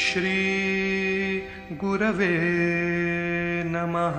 श्री गुरवे नमः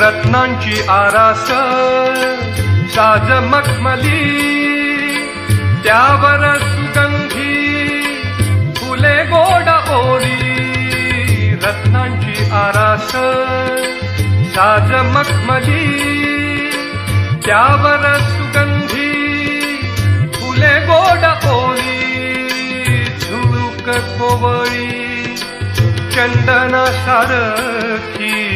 रत्नांची आरास साज मखमली त्यावर सुगंधी फुले गोड ओली. रत्नांची आरास साज मखमली त्यावर सुगंधी फुले गोड ओली. झुळूक कोवळी चंदना सारखी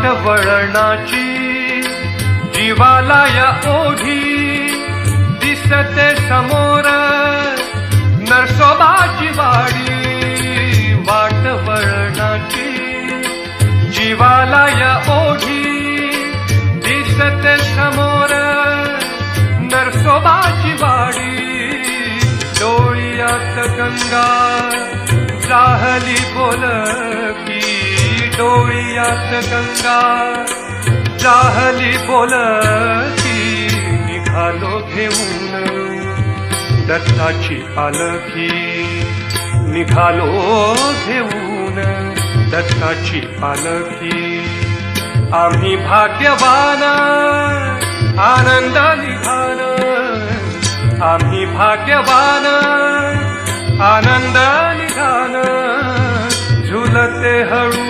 वाट वळणाची जीवाला या ओढी दिसते समोर नरसोबाची वाडी. वाट वळणाची जीवाला या ओढी दिसते समोर नरसोबाची वाडी. डोळ्यात गंगा चाहली बोलकी डोळियात गंगा जाहली बोलती निघालो घेऊन. दत्ताची पालखी निघालो घेऊन. दत्ताची पालखी आम्ही भाग्यवान आनंद निघाल. आम्ही भाग्यवान आनंद निघाल. झुलते हळू